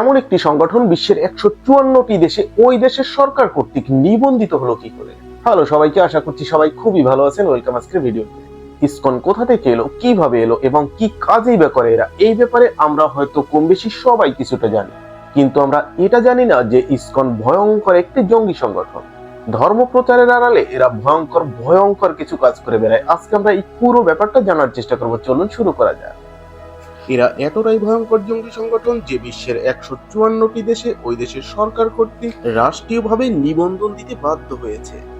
এমন একটি সংগঠন বিশ্বের একশো চুয়ান্নটি দেশে ওই দেশের সরকার কর্তৃক নিবন্ধিত হলো কি করে? হ্যালো, সবাইকে আশা করছি সবাই খুবই ভালো আছেন। ওয়েলকাম আজকের ভিডিওতে ইসকন কোথা থেকে এলো, কীভাবে এলো এবং কি কাজেই বা করে এরা? এই ব্যাপারে আমরা হয়তো কম বেশি সবাই কিছুটা জানি। কিন্তু আমরা এটা জানি না যে ইসকন ভয়ঙ্কর একটি জঙ্গি সংগঠন। ধর্ম প্রচারের আড়ালে এরা ভয়ঙ্কর ভয়ঙ্কর কিছু কাজ করে বেড়ায়। আজকে আমরা এই পুরো ব্যাপারটা জানার চেষ্টা করব। চলুন শুরু করা যাক। এরা এতটাই ভয়ঙ্কর জঙ্গি সংগঠন যে বিশ্বের একশো চুয়ান্নটি দেশে ওই দেশের সরকার কর্তৃক রাষ্ট্রীয়ভাবে নিবন্ধন দিতে বাধ্য হয়েছে।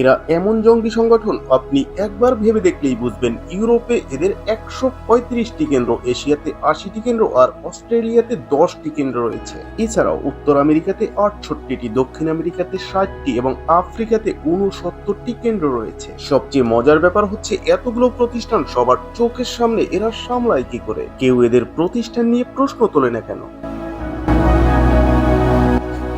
এরা এমন জঙ্গি সংগঠন আপনি একবার ভেবে দেখলেই বুঝবেন ইউরোপে এদের একশো পঁয়ত্রিশটি কেন্দ্র, এশিয়াতে আশিটি কেন্দ্র আর অস্ট্রেলিয়াতে দশটি কেন্দ্র রয়েছে। এছাড়াও উত্তর আমেরিকাতে আটষট্টিটি, দক্ষিণ আমেরিকাতে ষাটটি এবং আফ্রিকাতে উনসত্তরটি কেন্দ্র রয়েছে। সবচেয়ে মজার ব্যাপার হচ্ছে এতগুলো প্রতিষ্ঠান সবার চোখের সামনে এরা সামলায় কি করে? কেউ এদের প্রতিষ্ঠান নিয়ে প্রশ্ন তোলে না কেন?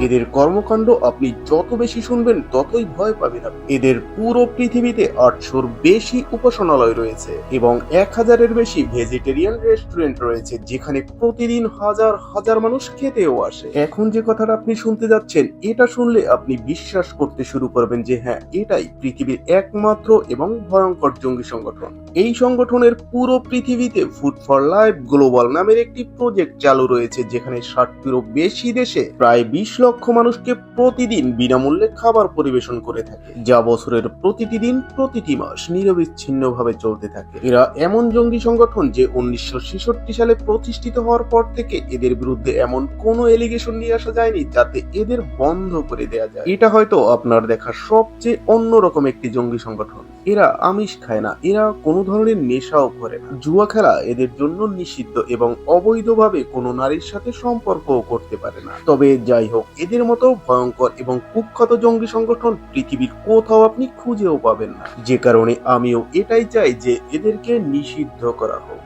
এদের কর্মকাণ্ড আপনি যত বেশি শুনবেন, ততই ভয় পাবেন। এদের পুরো পৃথিবীতে আটশোর বেশি উপাসনালয় রয়েছে এবং এক হাজারের বেশি ভেজিটেরিয়ান রেস্টুরেন্ট রয়েছে, যেখানে প্রতিদিন হাজার হাজার মানুষ খেতেও আসে এখন যে কথাটা আপনি শুনতে যাচ্ছেন, এটা শুনলে আপনি বিশ্বাস করতে শুরু করবেন যে হ্যাঁ এটাই পৃথিবীর একমাত্র এবং ভয়ঙ্কর জঙ্গি সংগঠন এই সংগঠনের পুরো পৃথিবীতে ফুড ফর লাইফ গ্লোবাল নামের একটি প্রজেক্ট চালু রয়েছে, যেখানে ষাটটিরও বেশি দেশে প্রায় বিশ লক্ষ মানুষকে প্রতিদিন বিনামূল্যে খাবার পরিবেশন করে থাকে। যা বছরের প্রতিটি দিন, প্রতিটি মাস নিরবিচ্ছিন্নভাবে চলতে থাকে। এরা এমন জঙ্গি সংগঠন যে উনিশশো ছেষট্টি সালে প্রতিষ্ঠিত হওয়ার পর থেকে এদের বিরুদ্ধে এমন কোনো এলিগেশন নিয়ে আসা যায়নি যাতে এদের বন্ধ করে দেয়া যায়। এটা হয়তো আপনার দেখা সবচেয়ে অন্যরকম একটি জঙ্গি সংগঠন। এরা আমিষ খায় না। এরা কোনো ধরনের নেশাও করে না। জুয়া খেলা এদের জন্য নিষিদ্ধ এবং অবৈধভাবে কোনো নারীর সাথে সম্পর্কও করতে পারে না। তবে যাই হোক এদের মতো ভয়ঙ্কর এবং কুখ্যাত জঙ্গি সংগঠন পৃথিবীর কোথাও আপনি খুঁজেও পাবেন না। যে কারণে আমিও এটাই চাই যে এদেরকে নিষিদ্ধ করা হোক।